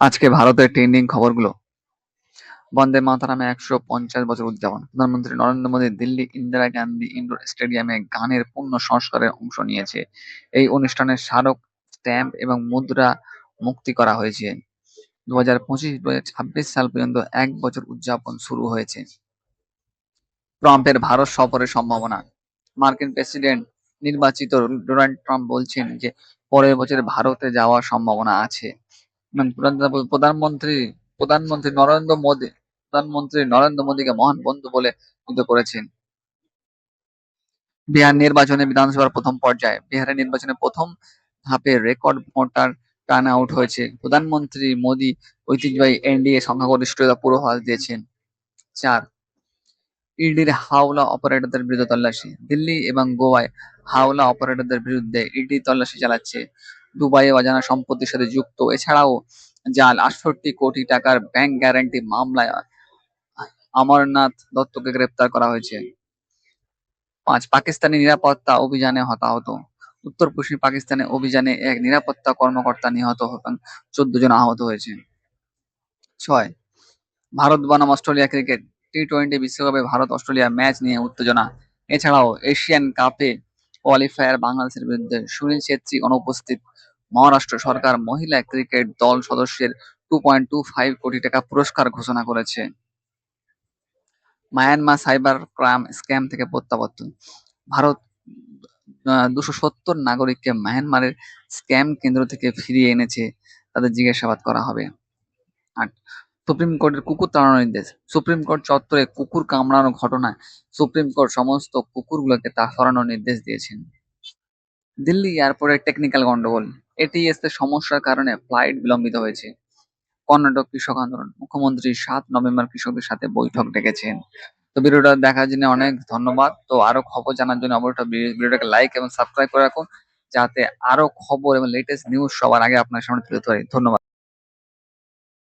আজকে ভারতের ট্রেন্ডিং খবরগুলো। বন্দে মাতারামে একশো পঞ্চাশ বছর উদযাপন। প্রধানমন্ত্রী নরেন্দ্র মোদী দিল্লি ইন্দিরা গান্ধী ইন্ডোর স্টেডিয়ামে গানের পূর্ণ সংস্কারে অংশ নিয়েছে। এই অনুষ্ঠানে স্মারক, স্ট্যাম্প এবং মুদ্রা মুক্তি করা হয়েছে। দু হাজার পঁচিশ ছাব্বিশ সাল পর্যন্ত এক বছর উদযাপন শুরু হয়েছে। ট্রাম্পের ভারত সফরের সম্ভাবনা। মার্কিন প্রেসিডেন্ট নির্বাচিত ডোনাল্ড ট্রাম্প বলছেন যে, পরের বছর ভারতে যাওয়ার সম্ভাবনা আছে। প্রধানমন্ত্রী প্রধানমন্ত্রী নরেন্দ্র মোদী, প্রধানমন্ত্রী নরেন্দ্র মোদীকে মহান বন্ধু বলে অভিহিত করেছেন। বিহার নির্বাচনে বিধানসভার প্রথম পর্যায়ে বিহারের নির্বাচনে প্রথম ধাপে রেকর্ড ভোটার টার্ন আউট হয়েছে। প্রধানমন্ত্রী মোদী ঐতিহ্যবাহী এনডিএ সংখ্যাগরিষ্ঠতা পুরো পূর্বাভাস দিয়েছেন। চার, ইডির হাওলা অপারেটরদের বিরুদ্ধে তল্লাশি। দিল্লি এবং গোয়ায় হাওলা অপারেটরদের বিরুদ্ধে ইডি তল্লাশি চালাচ্ছে। দুবাইয়ে অজানা সম্পত্তির সাথে যুক্ত। এছাড়াও জাল আটষট্টি কোটি টাকার ব্যাংক গ্যারান্টি মামলায় অমরনাথ দত্তকে গ্রেপ্তার করা হয়েছে। পাঁচ, পাকিস্তানি নিরাপত্তা অভিযানে হতাহত। উত্তর পশ্চিম পাকিস্তানে অভিযানে এক নিরাপত্তা কর্মকর্তা নিহত হন, চোদ্দ জন আহত হয়েছে। ছয়, ভারত বনাম অস্ট্রেলিয়া ক্রিকেট। টি টোয়েন্টি বিশ্বকাপে ভারত অস্ট্রেলিয়া ম্যাচ নিয়ে উত্তেজনা। এছাড়াও এশিয়ান কাপে কোয়ালিফায়ার বাংলাদেশের বিরুদ্ধে সুনীল ছেত্রী অনুপস্থিত। মহারাষ্ট্র সরকার মহিলা ক্রিকেট দল সদস্যের টু পয়েন্ট টু ফাইভ কোটি টাকা পুরস্কার ঘোষণা করেছে। মায়ানমার সাইবার ক্রাইম স্ক্যাম থেকে প্রত্যাবর্তন। ভারত দুশো সত্তর নাগরিককে মায়ানমারের স্ক্যাম কেন্দ্র থেকে ফিরিয়ে এনেছে। তাদের জিজ্ঞাসাবাদ করা হবে। আট, সুপ্রিম কোর্টের কুকুর তাড়ানোর নির্দেশ। সুপ্রিম কোর্ট চত্বরে কুকুর কামড়ানোর ঘটনায় সুপ্রিম কোর্ট সমস্ত কুকুরগুলোকে তা সরানোর নির্দেশ দিয়েছেন। দিল্লি এয়ারপোর্টের টেকনিক্যাল গন্ডগোল এটিএস এর সমস্যার কারণে ফ্লাইট বিলম্বিত হয়েছে। কর্ণাটক কৃষক আন্দোলন মুখ্যমন্ত্রী সাত নভেম্বর কৃষকদের সাথে বৈঠক ডেকেছেন। তো ভিডিওটা দেখার জন্য অনেক ধন্যবাদ। তো আরও খবর জানার জন্য অবশ্যই ভিডিওটাকে লাইক এবং সাবস্ক্রাইব করে রাখুন, যাতে আরও খবর এবং লেটেস্ট নিউজ সবার আগে আপনার সামনে তুলে ধরে। ধন্যবাদ।